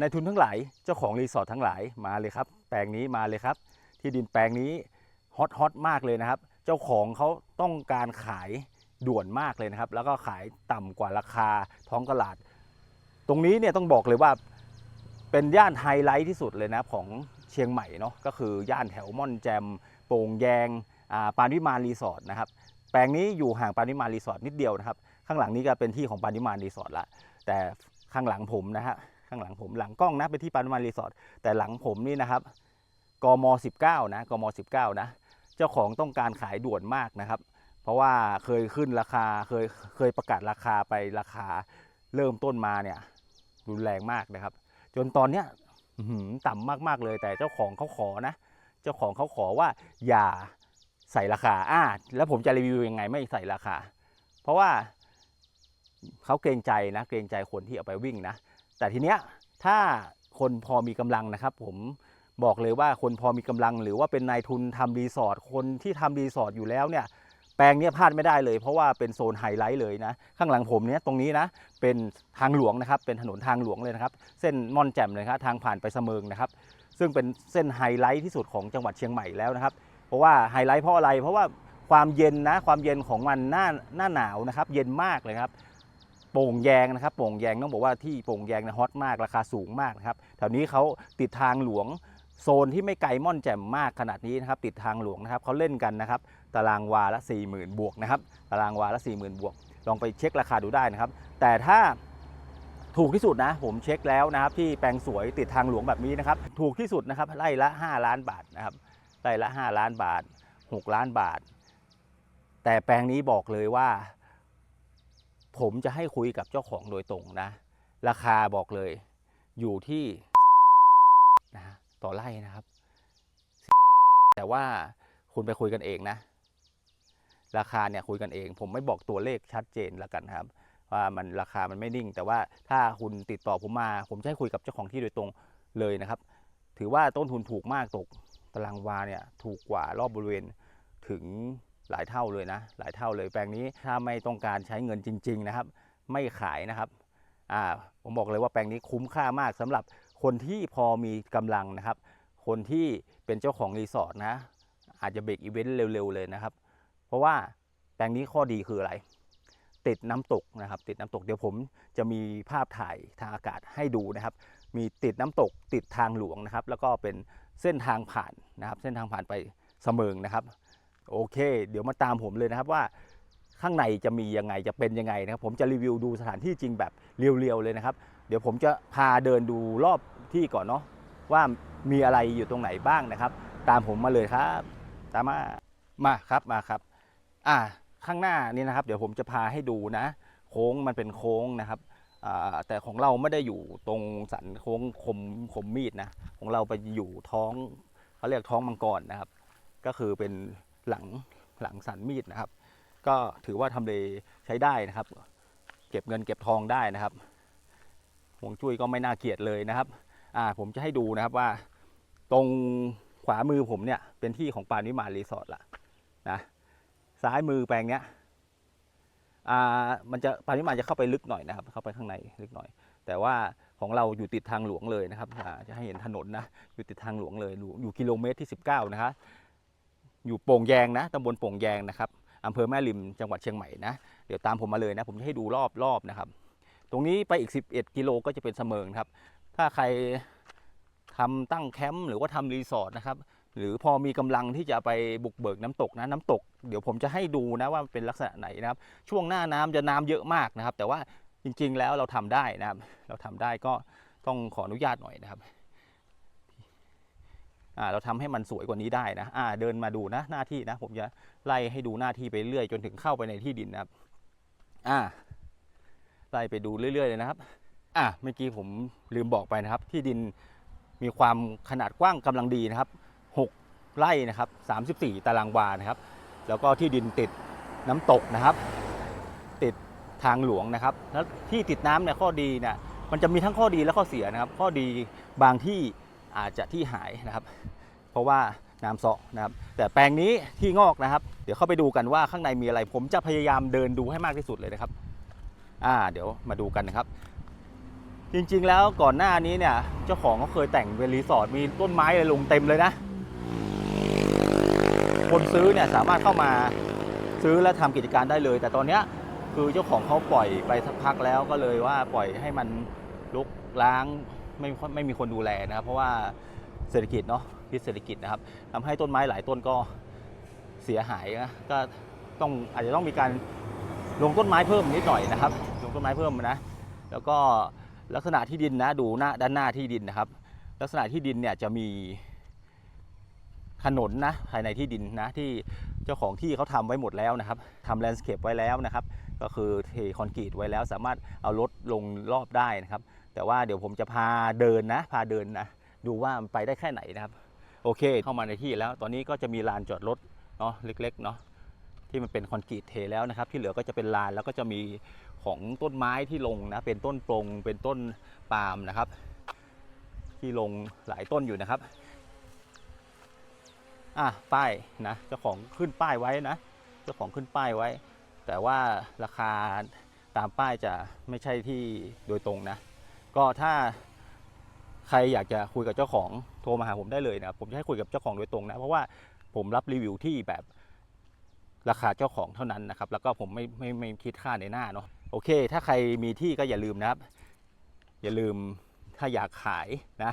ในทุนทั้งหลายเจ้าของรีสอร์ททั้งหลายมาเลยครับ แปลงนี้มาเลยครับ ที่ดินแปลงนี้ฮอตฮอตมากเลยนะครับ เจ้าของเขาต้องการขายด่วนมากเลยนะครับ แล้วก็ขายต่ำกว่าราคาท้องตลาด ตรงนี้เนี่ยต้องบอกเลยว่าเป็นย่านไฮไลท์ที่สุดเลยนะของเชียงใหม่เนาะก็คือย่านแถวม่อนแจมโป่งแยงอ่าปานวิมานรีสอร์ทนะครับแปลงนี้อยู่ห่างปานวิมานรีสอร์ทนิดเดียวนะครับ ข้างหลังนี้ก็เป็นที่ของปานวิมานรีสอร์ทละแต่ข้างหลังผมนะฮะ ข้างหลังผมหลังกล้องนะเป็นที่ปานวิมานรีสอร์ทแต่หลังผมนี่นะครับกม 19 นะกม 19 นะ เจ้าของต้องการขายด่วนมากนะครับ เพราะว่าเคยขึ้นราคาเคยเคยประกาศราคาไปราคาเริ่มต้นมาเนี่ยรุนแรงมากนะครับ จนตอนเนี้ยต่ำมากๆเลย แต่เจ้าของเขาขอนะ เจ้าของเขาขอว่าอย่าใส่ราคาอ่าแล้วผมจะรีวิวยังไงไม่ใส่ราคา เพราะว่าเขาเกรงใจนะ เกรงใจคนที่เอาไปวิ่งนะ แต่ทีเนี้ยถ้าคนพอมีกำลังนะครับ ผมบอกเลยว่าคนพอมีกำลัง หรือว่าเป็นนายทุนทำรีสอร์ทคนที่ทำรีสอร์ทอยู่แล้วเนี่ยแปลงเนี้ยพลาดไม่ได้เลย เพราะว่าเป็นโซนไฮไลท์เลยนะ ข้างหลังผมเนี้ยตรงนี้นะเป็นทางหลวงนะครับ เป็นถนนทางหลวงเลยนะครับ เส้นม่อนแจ่มเลยครับทางผ่านไปเสมิงนะครับ ซึ่งเป็นเส้นไฮไลท์ที่สุดของจังหวัดเชียงใหม่แล้วนะครับ เพราะว่าไฮไลท์เพราะอะไร เพราะว่าความเย็นนะความเย็นของมันหน้าหน้าหนาวนะครับ เย็นมากเลยครับ โป่งแยงนะครับโป่งแยงต้องบอกว่าที่โป่งแยงนะฮอตมากราคาสูงมากนะครับแถวนี้เขาติดทางหลวงโซนที่ไม่ไกลม่อนแจ่มมากขนาดนี้นะครับติดทางหลวงนะครับเขาเล่นกันนะครับตารางวาละ 40,000 บวกนะครับตารางวาละ 40,000 บวก ลองไปเช็คราคาดูได้นะครับ แต่ถ้าถูกที่สุดนะผมเช็คแล้วนะครับที่แปลงสวยติดทางหลวงแบบนี้นะครับถูกที่สุดนะครับไร่ละ 5 ล้านบาทนะครับไร่ละ 5 ล้านบาท 6 ล้านบาท แต่แปลงนี้บอกเลยว่า ผมจะให้คุยกับเจ้าของโดยตรงนะ ราคาบอกเลย อยู่ที่นะต่อไร่นะครับ แต่ว่าคุณไปคุยกันเองนะ ราคาเนี่ยคุยกันเอง ผมไม่บอกตัวเลขชัดเจนแล้วกันครับ ว่ามันราคามันไม่นิ่ง แต่ว่าถ้าคุณติดต่อผมมา ผมจะให้คุยกับเจ้าของที่โดยตรงเลยนะครับ ถือว่าต้นทุนถูกมากตกตารางวาเนี่ยถูกกว่ารอบบริเวณถึง หลายเท่าเลยนะ หลายเท่าเลยแปลงนี้ถ้าไม่ต้องการใช้เงินจริง ๆนะครับ ไม่ขายนะครับอ่าผมบอกเลยว่าแปลงนี้คุ้มค่ามากสำหรับคนที่พอมีกำลังนะครับ คนที่เป็นเจ้าของรีสอร์ทนะ อาจจะเบรกอีเวนต์เร็วๆเลยนะครับ เพราะว่าแปลงนี้ข้อดีคืออะไร ติดน้ำตกนะครับ ติดน้ำตกเดี๋ยวผมจะมีภาพถ่ายทางอากาศให้ดูนะครับ มีติดน้ำตกติดทางหลวงนะครับ แล้วก็เป็นเส้นทางผ่านนะครับ เส้นทางผ่านไปเสมิงนะครับ โอเค เดี๋ยวมาตามผมเลยนะครับว่าข้างในจะมียังไงจะเป็นยังไงนะครับผมจะรีวิวดูสถานที่จริงแบบเรียวๆเลยนะครับ เดี๋ยวผมจะพาเดินดูรอบที่ก่อนเนาะว่ามีอะไรอยู่ตรงไหนบ้างนะครับ ตามผมมาเลยครับ ตามมามาครับมาครับ อ่าข้างหน้านี่นะครับ เดี๋ยวผมจะพาให้ดูนะ โค้งมันเป็นโค้งนะครับอ่าแต่ของเราไม่ได้อยู่ตรงสันโค้งคมคมมีดนะของเราไปอยู่ท้องเขาเรียกท้องมังกรนะครับ ก็คือเป็น หลังหลังสันมีดนะครับ ก็ถือว่าทำเลใช้ได้นะครับ เก็บเงินเก็บทองได้นะครับห่วงจุ้ยก็ไม่น่าเกลียดเลยนะครับ อ่าผมจะให้ดูนะครับว่า ตรงขวามือผมเนี่ยเป็นที่ของปานวิมารีสอร์ทละนะซ้ายมือแปลงเนี้ยอ่ามันจะปานวิมานจะเข้าไปลึกหน่อยนะครับ เข้าไปข้างในลึกหน่อย แต่ว่าของเราอยู่ติดทางหลวงเลยนะครับจะให้เห็นถนนนะอยู่ติดทางหลวงเลยอยู่อยู่กิโลเมตรที่ 19 นะครับ อยู่โป่งแยงนะตำบลโป่งแยงนะครับอำเภอแม่ริมจังหวัดเชียงใหม่นะเดี๋ยวตามผมมาเลยนะ ผมจะให้ดูรอบรอบนะครับ ตรงนี้ไปอีก 11 กิโลก็จะเป็นเสมิงครับ ถ้าใครทำตั้งแคมป์หรือว่าทำรีสอร์ทนะครับหรือพอมีกำลังที่จะไปบุกเบิกน้ำตกนะน้ำตก เดี๋ยวผมจะให้ดูนะว่าเป็นลักษณะไหนนะครับ ช่วงหน้าน้ำจะน้ำเยอะมากนะครับ แต่ว่าจริงๆแล้วเราทำได้นะครับ เราทำได้ก็ต้องขออนุญาตหน่อยนะครับ เราทำให้มันสวยกว่านี้ได้นะอ่าเดินมาดูนะหน้าที่นะ ผมจะไล่ให้ดูหน้าที่ไปเรื่อยจนถึงเข้าไปในที่ดินนะครับอ่าไล่ไปดูเรื่อยๆเลยนะครับอะเมื่อกี้ผมลืมบอกไปนะครับ ที่ดินมีความขนาดกว้างกำลังดีนะครับ 6 ไร่นะครับ 34 ตารางวานะครับ แล้วก็ที่ดินติดน้ำตกนะครับ ติดทางหลวงนะครับ แล้วที่ติดน้ำเนี่ยข้อดีเนี่ยมันจะมีทั้งข้อดีและข้อเสียนะครับ ข้อดีบางที่ อาจจะที่หายนะครับ เพราะว่าน้ำเซาะนะครับ แต่แปลงนี้ที่งอกนะครับ เดี๋ยวเข้าไปดูกันว่าข้างในมีอะไร ผมจะพยายามเดินดูให้มากที่สุดเลยนะครับ อ่า เดี๋ยวมาดูกันนะครับ จริงๆแล้วก่อนหน้านี้เนี่ย เจ้าของเขาเคยแต่งเป็นรีสอร์ทมีต้นไม้อะไรลงเต็มเลยนะ คนซื้อเนี่ยสามารถเข้ามาซื้อและทำกิจการได้เลย แต่ตอนเนี้ยคือเจ้าของเขาปล่อยไปสักพักแล้วก็เลยว่าปล่อยให้มันลุกล้าง ไม่ไม่มีคนดูแลนะครับ เพราะว่าเศรษฐกิจเนาะพิษเศรษฐกิจนะครับทำให้ต้นไม้หลายต้นก็เสียหายนะก็ต้องอาจจะต้องมีการลงต้นไม้เพิ่มนิดหน่อยนะครับ ลงต้นไม้เพิ่มนะ แล้วก็ลักษณะที่ดินนะดูหน้าด้านหน้าที่ดินนะครับ ลักษณะที่ดินเนี่ยจะมีถนนนะภายในที่ดินนะที่เจ้าของที่เขาทำไว้หมดแล้วนะครับทำแลนด์สเคปไว้แล้วนะครับ ก็คือเทคอนกรีตไว้แล้ว สามารถเอารถลงรอบได้นะครับ แต่ว่าเดี๋ยวผมจะพาเดินนะ พาเดินนะ ดูว่ามันไปได้แค่ไหนนะครับ โอเค เข้ามาในที่แล้ว ตอนนี้ก็จะมีลานจอดรถเนาะเล็กๆเนาะที่มันเป็นคอนกรีตเทแล้วนะครับ ที่เหลือก็จะเป็นลานแล้วก็จะมีของต้นไม้ที่ลงนะเป็นต้นปรงเป็นต้นปาล์มนะครับ ที่ลงหลายต้นอยู่นะครับอะป้ายนะเจ้าของขึ้นป้ายไว้นะ เจ้าของขึ้นป้ายไว้ แต่ว่าราคาตามป้ายจะไม่ใช่ที่โดยตรงนะ ก็ถ้าใครอยากจะคุยกับเจ้าของโทรมาหาผมได้เลยนะผมจะให้คุยกับเจ้าของโดยตรงนะเพราะว่าผมรับรีวิวที่แบบราคาเจ้าของเท่านั้นนะครับ แล้วก็ผมไม่ไม่ไม่คิดค่าในหน้าเนาะโอเค ถ้าใครมีที่ก็อย่าลืมนะครับ อย่าลืมถ้าอยากขายนะ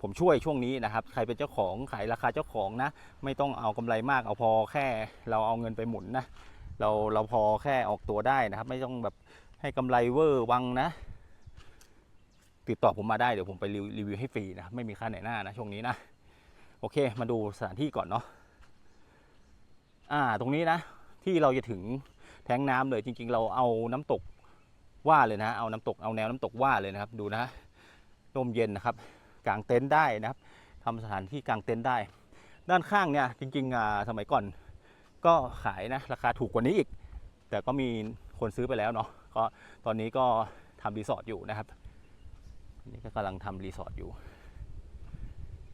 ผมช่วยช่วงนี้นะครับ ใครเป็นเจ้าของขายราคาเจ้าของนะ ไม่ต้องเอากำไรมากเอาพอแค่เราเอาเงินไปหมุนนะ เราเราพอแค่ออกตัวได้นะครับ ไม่ต้องแบบให้กำไรเวอร์วังนะ ติดต่อผมมาได้เดี๋ยวผมไปรีวิวรีวิวให้ฟรีนะไม่มีค่าไหนหน้านะช่วงนี้นะโอเค มาดูสถานที่ก่อนเนาะอ่าตรงนี้นะ ที่เราจะถึงแทงน้ำเลยจริง ๆ เราเอาน้ำตกว่าเลยนะ เอาน้ำตกเอาแนวน้ำตกว่าเลยนะครับ ดูนะลมเย็นนะครับกางเต็นท์ได้นะครับทำสถานที่กางเต็นท์ได้ ด้านข้างเนี่ยจริงๆอ่าสมัยก่อน ก็ขายนะราคาถูกกว่านี้อีก แต่ก็มีคนซื้อไปแล้วเนาะก็ตอนนี้ก็ทำรีสอร์ทอยู่นะครับ นี่ก็กำลังทำรีสอร์ทอยู่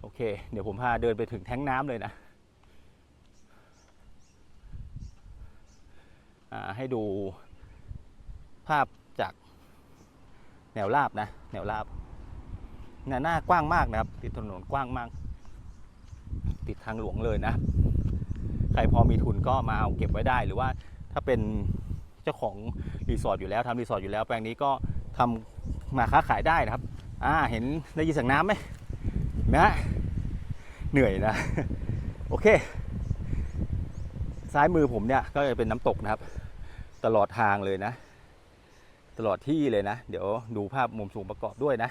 โอเค เดี๋ยวผมพาเดินไปถึงแท้งน้ำเลยนะให้ดูภาพจากแนวราบนะ แนวราบเนี่ยหน้ากว้างมากนะครับ ติดถนนกว้างมาก ติดทางหลวงเลยนะ ใครพอมีทุนก็มาเอาเก็บไว้ได้ หรือว่าถ้าเป็นเจ้าของรีสอร์ทอยู่แล้วทำรีสอร์ทอยู่แล้วแปลงนี้ก็ทำมาค้าขายได้นะครับ อ่าเห็นได้ยินเสียงน้ำไหมนะเหนื่อยนะ โอเค ซ้ายมือผมเนี่ยก็จะเป็นน้ำตกนะครับ ตลอดทางเลยนะ ตลอดที่เลยนะ เดี๋ยวดูภาพมุมสูงประกอบด้วยนะ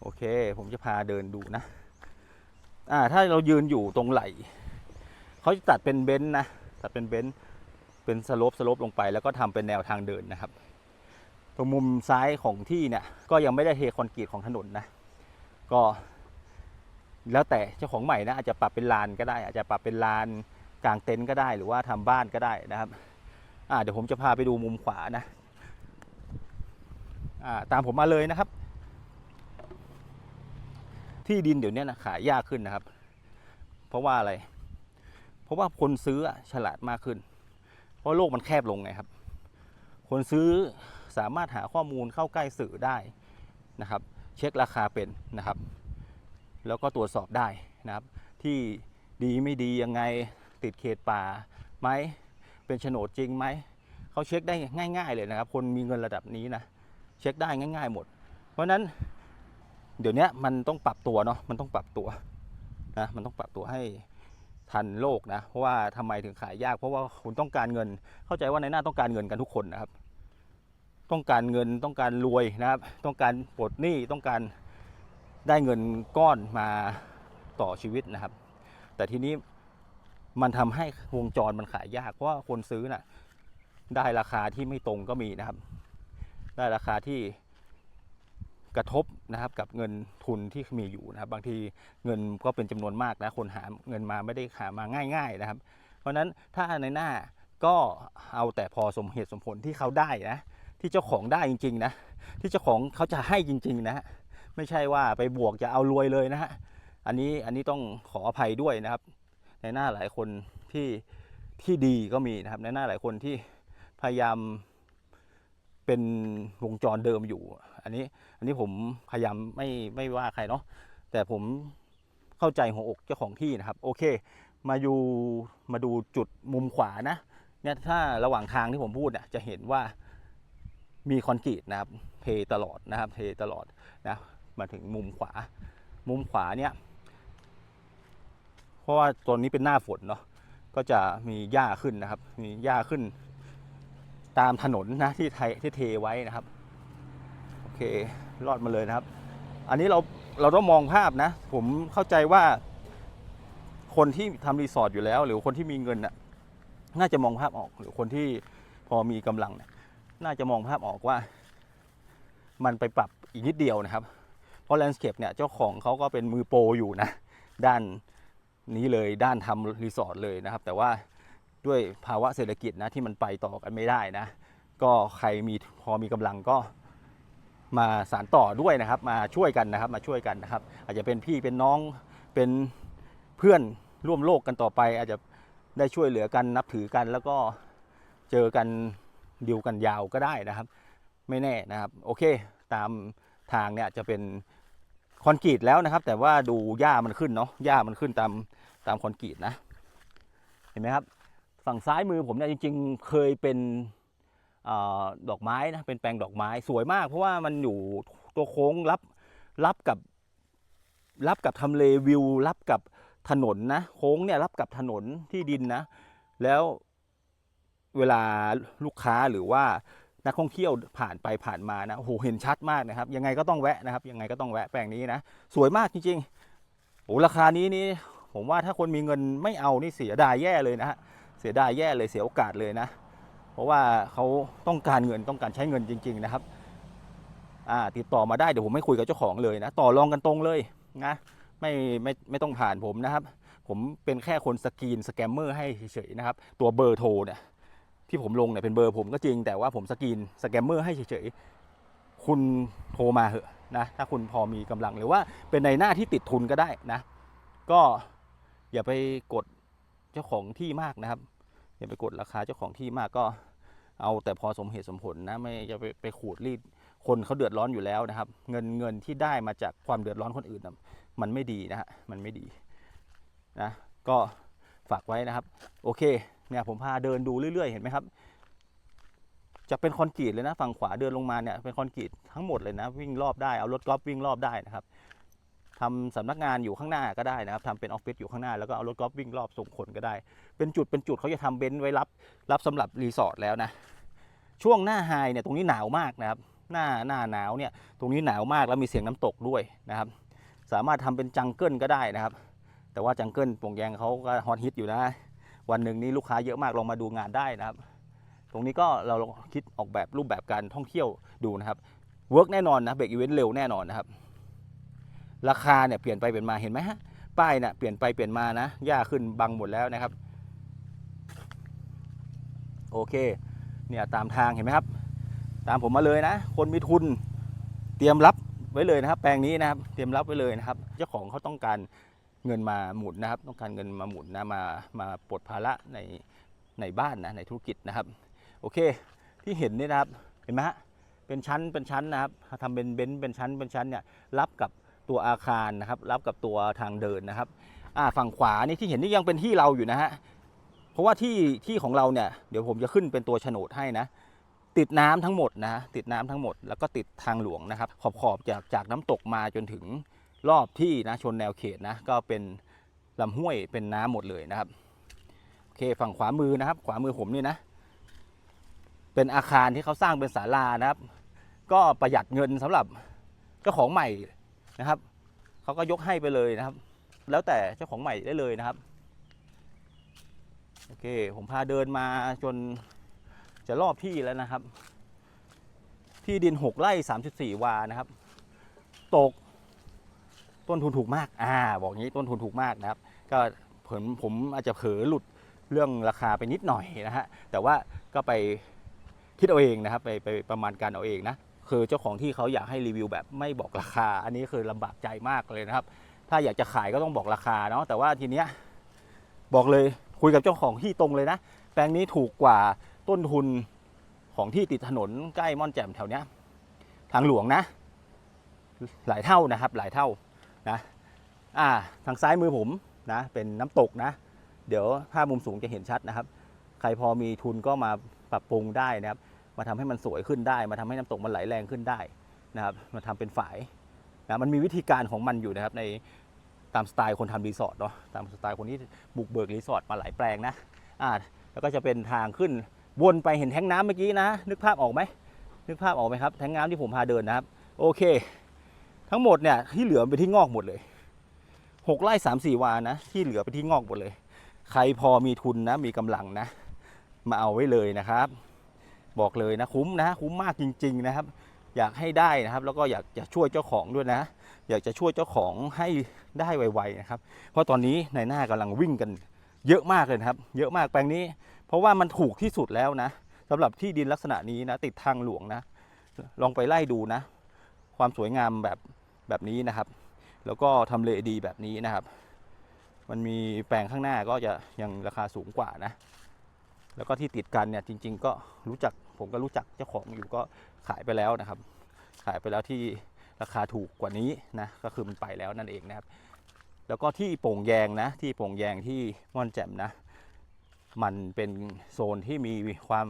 โอเค ผมจะพาเดินดูนะ อ่า ถ้าเรายืนอยู่ตรงไหลเขาจะตัดเป็นเบนซ์นะ ตัดเป็นเบนซ์เป็นสโลปสโลปลงไป แล้วก็ทำเป็นแนวทางเดินนะครับ ตรงมุมซ้ายของที่เนี่ยก็ยังไม่ได้เทคอนกรีตของถนนนะก็ แล้วแต่เจ้าของใหม่นะอาจจะปรับเป็นลานก็ได้ อาจจะปรับเป็นลานกลางเต็นท์ก็ได้หรือว่าทำบ้านก็ได้นะครับอ่าเดี๋ยวผมจะพาไปดูมุมขวานะอ่าตามผมมาเลยนะครับ ที่ดินเดี๋ยวนี้นะขายยากขึ้นนะครับ เพราะว่าอะไร เพราะว่าคนซื้อฉลาดมากขึ้น เพราะโลกมันแคบลงไงครับ คนซื้อ สามารถหาข้อมูลเข้าใกล้สื่อได้นะครับ เช็คราคาเป็นนะครับ แล้วก็ตรวจสอบได้นะครับ ที่ดีไม่ดียังไงติดเขตป่าไหมเป็นโฉนดจริงไหมเขาเช็คได้ง่าย ๆ เลยนะครับ คนมีเงินระดับนี้นะเช็คได้ง่าย ๆ หมด เพราะนั้นเดี๋ยวนี้มันต้องปรับตัวเนาะมันต้องปรับตัวนะมันต้องปรับตัวให้ทันโลกนะเพราะว่าทำไมถึงขายยากเพราะว่าคุณต้องการเงิน เข้าใจว่าในหน้าต้องการเงินกันทุกคนนะครับ ต้องการเงินต้องการรวยนะครับ ต้องการปลดหนี้ต้องการได้เงินก้อนมาต่อชีวิตนะครับ แต่ทีนี้มันทำให้วงจรมันขายยากเพราะว่าคนซื้อน่ะได้ราคาที่ไม่ตรงก็มีนะครับ ได้ราคาที่กระทบนะครับกับเงินทุนที่มีอยู่นะครับ บางทีเงินก็เป็นจำนวนมากนะคนหาเงินมาไม่ได้หามาง่าย ๆนะครับ เพราะฉะนั้นถ้าในหน้าก็เอาแต่พอสมเหตุสมผลที่เขาได้นะ ที่เจ้าของได้จริง ๆ นะ ที่เจ้าของเขาจะให้จริง ๆ นะฮะไม่ใช่ว่าไปบวกจะเอารวยเลยนะฮะอันนี้อันนี้ต้องขออภัยด้วยนะครับ ในหน้าหลายคนที่ที่ดีก็มีนะครับ ในหน้าหลายคนที่พยายามเป็นวงจรเดิมอยู่ อันนี้อันนี้ผมพยายามไม่ไม่ว่าใครเนาะแต่ผมเข้าใจหัวอกเจ้าของที่นะครับ โอเค มาอยู่มาดูจุดมุมขวานะเนี่ยถ้าระหว่างทางที่ผมพูดเนี่ยจะเห็นว่า มีคอนกรีตนะครับเทตลอดนะครับเทตลอดนะมาถึงมุมขวา มุมขวาเนี่ยเพราะว่าตอนนี้เป็นหน้าฝนเนาะก็จะมีหญ้าขึ้นนะครับ มีหญ้าขึ้น ตามถนนนะที่ไทยที่เทไว้นะครับโอเครอดมาเลยนะครับ อันนี้เราเราต้องมองภาพนะ ผมเข้าใจว่า คนที่ทำรีสอร์ทอยู่แล้ว หรือคนที่มีเงินน่ะน่าจะมองภาพออก หรือคนที่พอมีกำลังเนี่ย น่าจะมองภาพออกว่า มันไปปรับอีกนิดเดียวนะครับ เพราะแลนด์สเคปเนี่ยเจ้าของเขาก็เป็นมือโปรอยู่นะ ด้านนี้เลยด้านทำรีสอร์ทเลยนะครับ แต่ว่าด้วยภาวะเศรษฐกิจนะที่มันไปต่อกันไม่ได้นะ ก็ใครมีพอมีกำลังก็มาสานต่อด้วยนะครับ มาช่วยกันนะครับ มาช่วยกันนะครับ อาจจะเป็นพี่เป็นน้องเป็นเพื่อนร่วมโลกกันต่อไป อาจจะได้ช่วยเหลือกันนับถือกันแล้วก็เจอกัน ดิวกันยาวก็ได้นะครับ ไม่แน่นะครับ โอเค ตามทางเนี่ยจะเป็นคอนกรีตแล้วนะครับ แต่ว่าดูหญ้ามันขึ้นเนาะหญ้ามันขึ้นตามตามคอนกรีตนะ เห็นไหมครับ ฝั่งซ้ายมือผมเนี่ยจริง ๆ เคยเป็นอดอกไม้นะเป็นแปลงดอกไม้สวยมาก เพราะว่ามันอยู่ตัวโค้งรับรับกับรับกับทำเลวิวรับกับถนนนะโค้งเนี่ยรับกับถนนที่ดินนะ แล้ว เวลาลูกค้าหรือว่านักท่องเที่ยวผ่านไปผ่านมานะโอ้โหเห็นชัดมากนะครับ ยังไงก็ต้องแวะนะครับ ยังไงก็ต้องแวะแปลงนี้นะ สวยมากจริงๆโอ้ราคานี้นี่ผมว่าถ้าคนมีเงินไม่เอานี่เสียดายแย่เลยนะฮะเสียดายแย่เลยเสียโอกาสเลยนะ เพราะว่าเขาต้องการเงินต้องการใช้เงินจริง ๆนะครับอ่าติดต่อมาได้เดี๋ยวผมไม่คุยกับเจ้าของเลยนะต่อรองกันตรงเลยนะไม่ไม่ไม่ต้องผ่านผมนะครับ ผมเป็นแค่คนสกรีนสแกมเมอร์ให้เฉยๆนะครับ ตัวเบอร์โทรเนี่ย ที่ผมลงเนี่ยเป็นเบอร์ผมก็จริงแต่ว่าผมสกรีนสแกมเมอร์ให้เฉยๆ คุณโทรมาเหอะนะถ้าคุณพอมีกำลังหรือว่าเป็นในหน้าที่ติดทุนก็ได้นะ ก็อย่าไปกดเจ้าของที่มากนะครับ อย่าไปกดราคาเจ้าของที่มากก็เอาแต่พอสมเหตุสมผลนะไม่จะไปไปขูดรีดคนเขาเดือดร้อนอยู่แล้วนะครับ เงินเงินที่ได้มาจากความเดือดร้อนคนอื่นนะมันไม่ดีนะฮะมันไม่ดีนะก็ฝากไว้นะครับ โอเค เนี่ยผมพาเดินดูเรื่อยๆ เห็นไหมครับ จะเป็นคอนกรีตเลยนะ ฝั่งขวาเดินลงมาเนี่ยเป็นคอนกรีตทั้งหมดเลยนะ วิ่งรอบได้เอารถกอล์ฟวิ่งรอบได้นะครับทำสำนักงานอยู่ข้างหน้าก็ได้นะครับทำเป็นออฟฟิศอยู่ข้างหน้าแล้วก็เอารถกอล์ฟวิ่งรอบส่งคนก็ได้ เป็นจุดเป็นจุดเขาจะทำเบนซ์ไว้รับ รับสำหรับรีสอร์ทแล้วนะ ช่วงหน้าไฮเนี่ยตรงนี้หนาวมากนะครับ หน้าหน้าหนาวเนี่ยตรงนี้หนาวมากแล้วมีเสียงน้ำตกด้วยนะครับ สามารถทำเป็นจังเกิลก็ได้นะครับ แต่ว่าจังเกิลปงแยงเขาก็ฮอตฮิตอยู่นะ วันหนึ่งนี้ลูกค้าเยอะมากลองมาดูงานได้นะครับ ตรงนี้ก็เราลองคิดออกแบบรูปแบบการท่องเที่ยวดูนะครับเวิร์กแน่นอนนะเบรกอีเวนต์เร็วแน่นอนนะครับ ราคาเนี่ยเปลี่ยนไปเปลี่ยนมาเห็นไหมฮะป้ายเนี่ยเปลี่ยนไปเปลี่ยนมานะหญ้าขึ้นบังหมดแล้วนะครับ โอเค เนี่ยตามทางเห็นไหมครับ ตามผมมาเลยนะ คนมีทุนเตรียมรับไว้เลยนะครับ แปลงนี้นะครับ เตรียมรับไว้เลยนะครับ เจ้าของเขาต้องการ เงินมาหมุนนะครับ ต้องการเงินมาหมุนนะมามาปลดภาระในในบ้านนะในธุรกิจนะครับ โอเคที่เห็นนี่นะครับเห็นไหมฮะเป็นชั้นเป็นชั้นนะครับทำเป็นเบนซ์เป็นชั้นเป็นชั้นเนี่ยรับกับตัวอาคารนะครับ รับกับตัวทางเดินนะครับอ่าฝั่งขวานี่ที่เห็นนี่ยังเป็นที่เราอยู่นะฮะเพราะว่าที่ที่ของเราเนี่ยเดี๋ยวผมจะขึ้นเป็นตัวโฉนดให้นะติดน้ำทั้งหมดนะติดน้ำทั้งหมดแล้วก็ติดทางหลวงนะครับ ขอบขอบจากจากน้ำตกมาจนถึง รอบที่นะชนแนวเขตนะก็เป็นลำห้วยเป็นน้ำหมดเลยนะครับโอเคฝั่งขวามือนะครับ ขวามือผมนี่นะ เป็นอาคารที่เขาสร้างเป็นศาลานะครับ ก็ประหยัดเงินสำหรับเจ้าของใหม่นะครับเขาก็ยกให้ไปเลยนะครับ แล้วแต่เจ้าของใหม่ได้เลยนะครับโอเคผมพาเดินมาจนจะรอบที่แล้วนะครับ ที่ดิน 6 ไร่ 34 วานะครับ ตก ต้นทุนถูกมากอ่าบอกงี้ต้นทุนถูกมากนะครับ ก็ผมผมอาจจะเผลอหลุดเรื่องราคาไปนิดหน่อยนะฮะแต่ว่าก็ไปคิดเอาเองนะครับ ไปไปประมาณการเอาเองนะคือเจ้าของที่เขาอยากให้รีวิวแบบไม่บอกราคา อันนี้คือลำบากใจมากเลยนะครับ ถ้าอยากจะขายก็ต้องบอกราคาเนาะแต่ว่าทีเนี้ยบอกเลยคุยกับเจ้าของที่ตรงเลยนะแปลงนี้ถูกกว่าต้นทุนของที่ติดถนนใกล้ม่อนแจ่มแถวเนี้ยทางหลวงนะ หลายเท่านะครับ หลายเท่า นะอ่าทางซ้ายมือผมนะเป็นน้ำตกนะ เดี๋ยวภาพมุมสูงจะเห็นชัดนะครับ ใครพอมีทุนก็มาปรับปรุงได้นะครับ มาทำให้มันสวยขึ้นได้ มาทำให้น้ำตกมันไหลแรงขึ้นได้นะครับมาทำเป็นฝายนะมันมีวิธีการของมันอยู่นะครับในตามสไตล์คนทำรีสอร์ทเนาะตามสไตล์คนที่บุกเบิกรีสอร์ทมาหลายแปลงนะอ่าแล้วก็จะเป็นทางขึ้นวนไปเห็นแท้งน้ำเมื่อกี้นะ นึกภาพออกไหมนึกภาพออกไหมครับแท้งน้ำที่ผมพาเดินนะครับ โอเค ทั้งหมดเนี่ยที่เหลือเป็นที่งอกหมดเลยหกไร่สามสี่วานะที่เหลือเป็นที่งอกหมดเลย ใครพอมีทุนนะมีกำลังนะ มาเอาไว้เลยนะครับ บอกเลยนะคุ้มนะคุ้มมากจริง ๆนะครับ อยากให้ได้นะครับ แล้วก็อยากจะช่วยเจ้าของด้วยนะ อยากจะช่วยเจ้าของให้ได้ไวๆนะครับ เพราะตอนนี้ในหน้ากำลังวิ่งกันเยอะมากเลยครับ เยอะมากแปลงนี้ เพราะว่ามันถูกที่สุดแล้วนะสำหรับที่ดินลักษณะนี้นะ ติดทางหลวงนะ ลองไปไล่ดูนะ ความสวยงามแบบแบบนี้นะครับ แล้วก็ทำเลดีแบบนี้นะครับ มันมีแปลงข้างหน้าก็จะยังราคาสูงกว่านะ แล้วก็ที่ติดกันเนี่ยจริง ๆ ก็รู้จักผมก็รู้จักเจ้าของอยู่ก็ขายไปแล้วนะครับ ขายไปแล้วที่ราคาถูกกว่านี้นะก็คือมันไปแล้วนั่นเองนะครับ แล้วก็ที่โป่งแยงนะ ที่โป่งแยงที่ม่อนแจ่มนะ มันเป็นโซนที่มีความ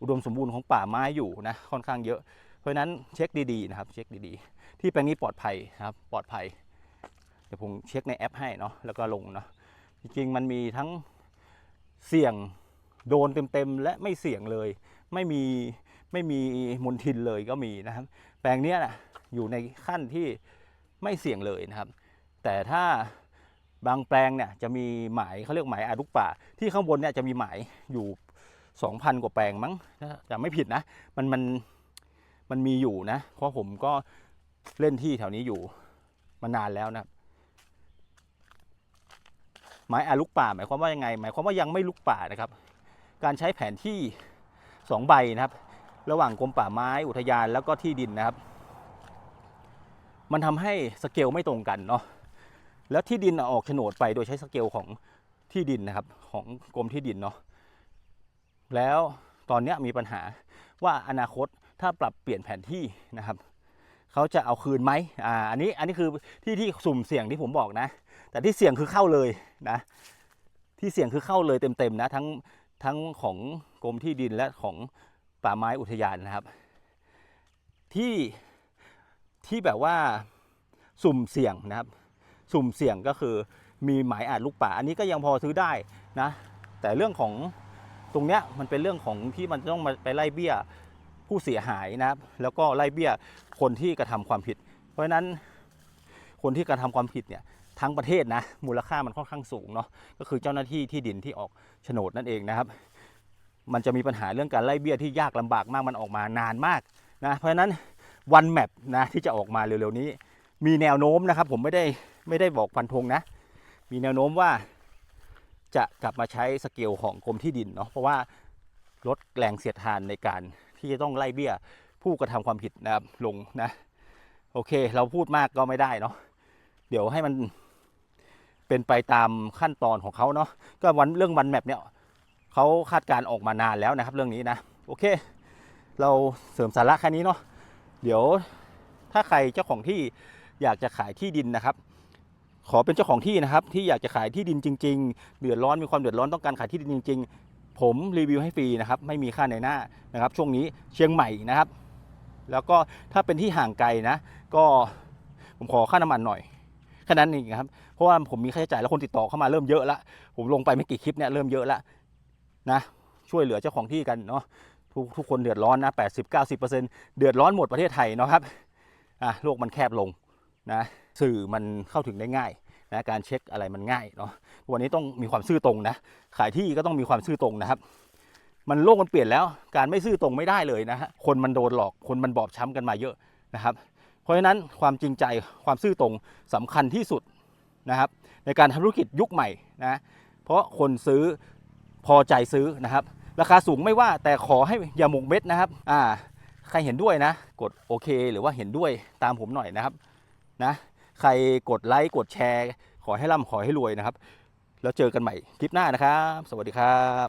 อุดมสมบูรณ์ของป่าไม้อยู่นะค่อนข้างเยอะ เพราะนั้นเช็คดีๆนะครับ เช็คดีๆ ที่แปลงนี้ปลอดภัยนะครับ ปลอดภัย เดี๋ยวผมเช็คในแอปให้เนาะ แล้วก็ลงเนาะ จริงๆ มันมีทั้งเสี่ยงโดนเต็มๆ และไม่เสี่ยงเลย ไม่มีไม่มีมลทินเลยก็มีนะครับ แปลงเนี้ยนะอยู่ในขั้นที่ไม่เสี่ยงเลยนะครับ แต่ถ้าบางแปลงเนี่ยจะมีหมายเขาเรียกหมายอารุกป่า ที่ข้างบนเนี่ยจะมีหมายอยู่ 2,000 กว่าแปลงมั้งถ้าจะไม่ผิดนะ มันมัน มันมีอยู่นะ เพราะผมก็เล่นที่แถวนี้อยู่มานานแล้วนะหมายอาลุกป่า หมายความว่ายังไง หมายความว่ายังไม่ลุกป่านะครับ การใช้แผนที่สองใบนะครับ ระหว่างกรมป่าไม้อุทยานแล้วก็ที่ดินนะครับ มันทำให้สเกลไม่ตรงกันเนาะแล้วที่ดินออกโฉนดไปโดยใช้สเกลของที่ดินนะครับ ของกรมที่ดินเนาะแล้วตอนนี้มีปัญหาว่าอนาคต ถ้าปรับเปลี่ยนแผนที่นะครับเขาจะเอาคืนไหมอ่าอันนี้อันนี้คือที่ที่สุ่มเสี่ยงที่ผมบอกนะ แต่ที่เสี่ยงคือเข้าเลยนะ ที่เสี่ยงคือเข้าเลยเต็มๆนะทั้งทั้งของกรมที่ดินและของป่าไม้อุทยานนะครับ ที่ที่แบบว่าสุ่มเสี่ยงนะครับ สุ่มเสี่ยงก็คือมีหมายอาจลูกป่า อันนี้ก็ยังพอซื้อได้นะ แต่เรื่องของตรงเนี้ยมันเป็นเรื่องของที่มันต้องมาไปไล่เบี้ย ผู้เสียหายนะครับ แล้วก็ไล่เบี้ยคนที่กระทำความผิด เพราะฉะนั้นคนที่กระทำความผิดเนี่ยทั้งประเทศนะมูลค่ามันค่อนข้างสูงเนาะก็คือเจ้าหน้าที่ที่ดินที่ออกโฉนดนั่นเองนะครับ มันจะมีปัญหาเรื่องการไล่เบี้ยที่ยากลำบากมากมันออกมานานมากนะเพราะฉะนั้นวันแมปนะที่จะออกมาเร็วๆนี้ มีแนวโน้มนะครับ ผมไม่ได้ไม่ได้บอกฟันธงนะ มีแนวโน้มว่าจะกลับมาใช้สเกลของกรมที่ดินเนาะเพราะว่าลดแรงเสียดทานในการ ที่จะต้องไล่เบี้ย ผู้กระทำความผิดนะครับลงนะ โอเค เราพูดมากก็ไม่ได้เนาะเดี๋ยวให้มันเป็นไปตามขั้นตอนของเขาเนาะก็วันเรื่องวันแมปเนี่ยเขาคาดการณ์ออกมานานแล้วนะครับ เรื่องนี้นะโอเค เราเสริมสาระแค่นี้เนาะเดี๋ยวถ้าใครเจ้าของที่อยากจะขายที่ดินนะครับ ขอเป็นเจ้าของที่นะครับ ที่อยากจะขายที่ดินจริง ๆ เดือดร้อนมีความเดือดร้อนต้องการขายที่ดินจริง ๆ ผมรีวิวให้ฟรีนะครับไม่มีค่าในหน้านะครับ ช่วงนี้เชียงใหม่นะครับ แล้วก็ถ้าเป็นที่ห่างไกลนะ ก็ผมขอค่าน้ำมันหน่อยแค่นั้นเองครับเพราะว่าผมมีค่าใช้จ่ายแล้วคนติดต่อเข้ามาเริ่มเยอะละผมลงไปไม่กี่คลิปเนี่ยเริ่มเยอะละนะช่วยเหลือเจ้าของที่กันเนาะทุกทุกคนเดือดร้อนนะ 80 90เดือดร้อนหมดประเทศไทยเนาะครับอะโลกมันแคบลงนะสื่อมันเข้าถึงได้ง่าย นะการเช็คอะไรมันง่ายเนาะวันนี้ต้องมีความซื่อตรงนะ ขายที่ก็ต้องมีความซื่อตรงนะครับ มันโลกมันเปลี่ยนแล้วการไม่ซื่อตรงไม่ได้เลยนะฮะคนมันโดนหลอกคนมันบอบช้ำกันมาเยอะนะครับ เพราะฉะนั้นความจริงใจความซื่อตรงสำคัญที่สุดนะครับ ในการทำธุรกิจยุคใหม่นะเพราะคนซื้อพอใจซื้อนะครับ ราคาสูงไม่ว่าแต่ขอให้อย่าหมกเม็ดนะครับอ่าใครเห็นด้วยนะ กดโอเค หรือว่าเห็นด้วยตามผมหน่อยนะครับนะ ใครกดไลค์กดแชร์ ขอให้ร่ำขอให้รวยนะครับ แล้วเจอกันใหม่คลิปหน้านะครับ สวัสดีครับ